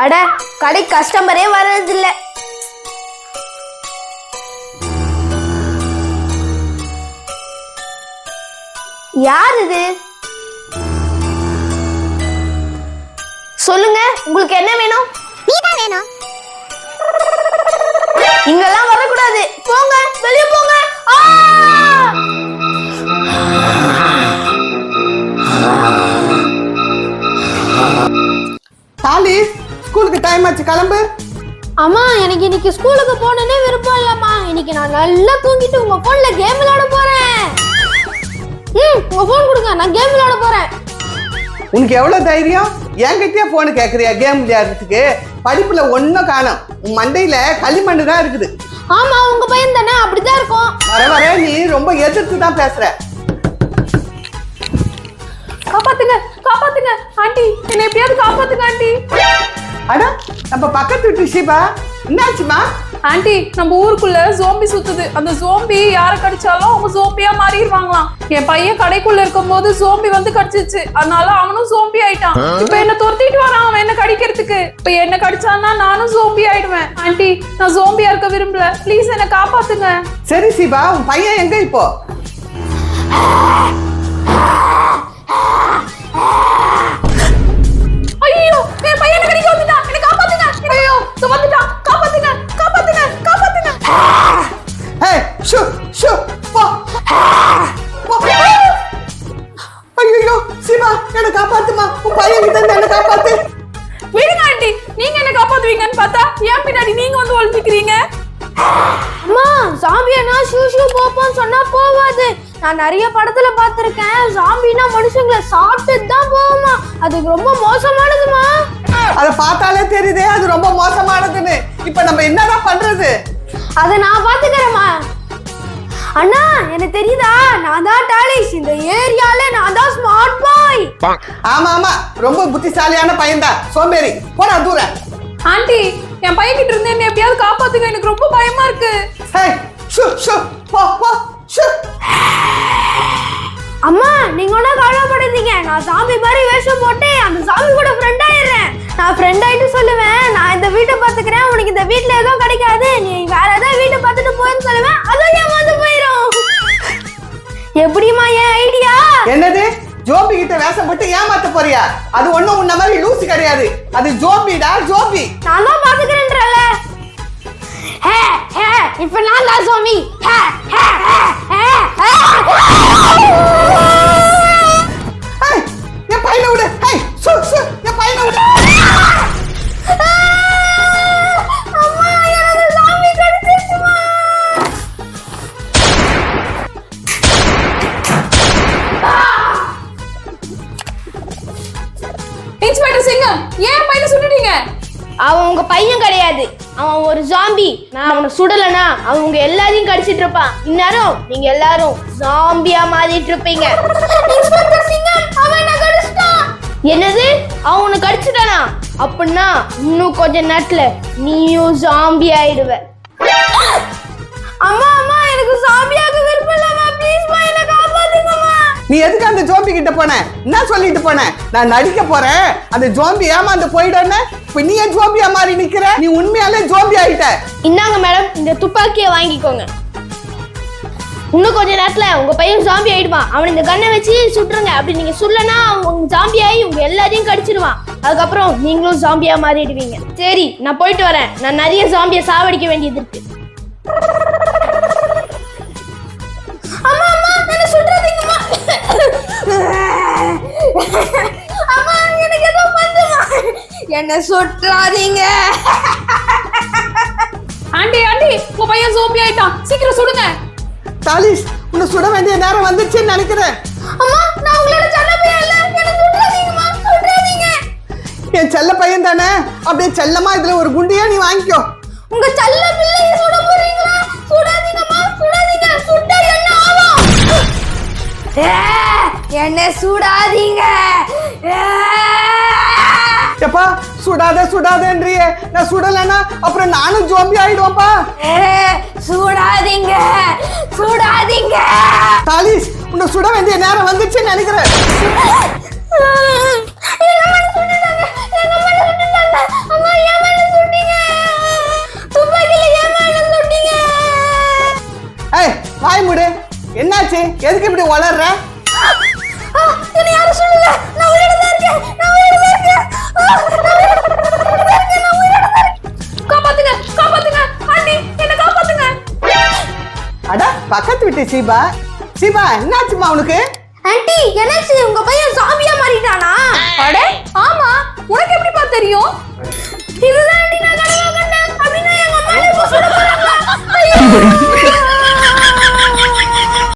அட கடை கஸ்டமரே வர்றதில்ல. யார் இது? சொல்லுங்க உங்களுக்கு என்ன வேணும்? நீதான் வேணும். இங்கெல்லாம் வரக்கூடாது. போங்க வெளியே கிளம்பு. அம்மா எனக்கு இன்னைக்கு ஸ்கூலுக்கு போகணுன்னே விருப்பம் இல்லம்மா. இன்னைக்கு நான் நல்லா தூங்கிட்டு உங்க போன்ல கேம் விளையாட போறேன். ம் உங்க போன் கொடுங்க நான் கேம் விளையாட போறேன். உனக்கு எவ்வளவு தைரியம்? என்கிட்டயே போன் கேக்குறியா கேம் விளையாடுறதுக்கு? படிப்புல ஒன்னும் காணும். உன் மண்டையில களிமண்ணு தான் இருக்குது. ஆமா உங்க பையன் தானே அப்படிதான் இருக்கும். வர வர நீ ரொம்ப எதிர்த்து தான் பேசுற. காப்பாத்துங்க காப்பாத்துங்க ஆண்டி. என்னை எப்படியாவது காப்பாத்துங்க ஆண்டி. அட நம்ம பக்கத்து வீட்டு ஷிபா என்னாச்சுமா? ஆண்டி நம்ம ஊருக்குள்ள ஜோம்பி சுத்துது. அந்த ஜோம்பி யாரை கடிச்சாலும் அவங்க ஜோம்பியா மாறிடுவாங்களாம். என் பையன் கடைக்குள்ள இருக்கும்போது ஜோம்பி வந்து கடிச்சிச்சு. அதனால அவனும் ஜோம்பி ஆயிட்டான். இப்ப என்ன துரத்திட்டு வரான் அவன் என்ன கடிக்கிறதுக்கு? இப்ப என்ன கடிச்சான்னா நானும் ஜோம்பி ஆயிடுவேன். ஆண்டி நான் ஜோம்பியா இருக்க விரும்பல. ப்ளீஸ் என்ன காப்பாத்துங்க. சரி ஷிபா உன் பையன் எங்க இப்போ? ஏன் பின்னாடி நீங்க வந்து ஒழிச்சுக்கிறீங்க அம்மா ஜாம்பியானா ஷூ ஷூ போப்போன்னு சொன்னா போவாது. நான் நிறைய படத்துல பார்த்திருக்கேன். ஜாம்பினா மனுஷங்களை சாப்பிட்டு தான் போகுமா அது ரொம்ப மோசமானதுமா. அத பார்த்தாலே தெரியுதே அது ரொம்ப மோசமானதுன்னு. இப்ப நம்ம என்னதான் பண்றது? அதை நான் பாத்துக்கிறேம்மா அண்ணா எனக்கு தெரியுதா? நான் தான் டாலிஷ் இந்த ஏரியால நான் தான் ஸ்மார்ட் பாய் ஆமா ஆமா. ரொம்ப புத்திசாலியான பையன்தான். சோம்பேறி. போடா தூரம் ஆண்டி என் பையன் கிட்ட இருந்து என்ன எப்படியாவது காப்பாத்துங்க. எனக்கு ரொம்ப பயமா இருக்கு. அம்மா நீங்க ஒன்றும் கவலைப்படாதீங்க. நான் சாமி மாதிரி வேஷம் போட்டு அந்த சாமி கூட ஃப்ரெண்ட் ஆயிடுறேன். நான் ஃப்ரெண்ட் ஆயிட்டு சொல்லுவேன். நான் இந்த வீட்டை பார்த்துக்கிறேன். உனக்கு இந்த வீட்ல எதுவும் கிடைக்காது. நீ வேற ஏதாவது வீட்டை பார்த்துட்டு போன்னு சொல்லுவேன். அதுவும் ஏமாந்து போயிடும் எப்படிம்மா என் ஐடியா என்னது? ஜோம்பி கிட்ட வேஷம் போட்டு ஏமாத்த போறியா? அது ஒண்ணும் உன்ன மாதிரி லூசு கிடையாது. அது ஜோம்பிடா ஜோம்பி நான் தான் பார்த்துக்கிறேன்றல ஹே ஹே இப்போ நான் தான் சாமி ஹே ஹே ஹே ஹே ஹே. என் பையனை விடு. ஹே சு சு என் பையனை விடு. சிங்கம் ஏன் பையனை சுட்டுட்டீங்க அவன் உங்க பையன் கிடையாது. அவன் ஒரு ஜாம்பி நான் அவனை சுடலனா அவன் உங்க எல்லாரையும் கடிச்சிட்டு இருப்பான். இந்நேரம் நீங்க எல்லாரும் ஜாம்பியா மாறிட்டு இருப்பீங்க. என்னது? அவன் உன்னை கடிச்சிட்டானா? அப்படின்னா இன்னும் கொஞ்ச நேரத்துல நீயும் ஜாம்பி ஆயிடுவ. அம்மா அம்மா எனக்கு ஜாம்பியாக நீ எதுக்கு அந்த ஜோம்பி கிட்ட போன? என்ன சொல்லிட்டு போன? நான் நடிக்க போறேன். அந்த ஜோம்பி ஏமாந்து போயிடன்னு இப்ப நீ ஏன் ஜோம்பியா மாறி நிக்கிற? நீ உண்மையாலே ஜோம்பி ஆயிட்ட. இந்தாங்க மேடம் இந்த துப்பாக்கியை வாங்கிக்கோங்க. இன்னும் கொஞ்ச நேரத்துல உங்க பையன் ஜாம்பி ஆயிடுவான். அவன் இந்த கண்ணை வச்சு சுட்டுருங்க. அப்படி நீங்க சொல்லனா அவன் ஜாம்பி ஆகி உங்க எல்லாரையும் கடிச்சிடுவான் அதுக்கப்புறம் நீங்களும் ஜாம்பியா மாறிடுவீங்க. சரி நான் போயிட்டு வரேன். நான் நிறைய ஜாம்பியை சாவடிக்க வேண்டியது இருக்கு. அம்மா எனக்கு ஏதோ பண்ணுமா என்ன சுற்றாதீங்க. ஆண்டி ஆண்டி உங்க பையன் ஜோம்பி ஆயிட்டான். சீக்கிரம் சுடுங்க. தாலிஷ் உன்னை சுட வேண்டிய நேரம் வந்துச்சுன்னு நினைக்கிறேன். அம்மா நான் உங்களோட செல்ல பையன் இல்ல. என்ன சுற்றாதீங்கம்மா சுற்றாதீங்க. என் செல்ல பையன் தானே அப்படியே செல்லமா இதுல ஒரு குண்டியா நீ வாங்கிக்கோ. உங்க செல்ல பிள்ளைய சுட என்ன சுடாதீங்க. எப்பா சுடாத சுடாதேன்றியே. நான் சுடலன்னா அப்புறம் நானும் ஜோம்பி ஆயிடுவேன்ப்பா. சுடாதீங்க. சுடாதீங்க. தாலிஸ் உன்னை சுட வேண்டிய நேரம் வந்துச்சுன்னு நினைக்கிறேன். ஏய் வாய் முடு. என்னாச்சு? எதுக்கு இப்படி வளர்ற என்ன யாரும் சொல்லல. நான் உயிரோட தான் இருக்கேன். நான் உயிரோட தான் இருக்கேன். ஆ, நான் உயிரோட தான் இருக்கேன், நான் உயிரோட தான் இருக்கேன். காப்பாத்துங்க காப்பாத்துங்க. ஆண்டி என்ன காப்பாத்துங்க. அட பக்கத்து வீட்டு சீபா. சீபா என்னாச்சுமா உனக்கு? ஆன்ட்டி என்னாச்சு? உங்க பையன் சாமியா மாறிட்டானா?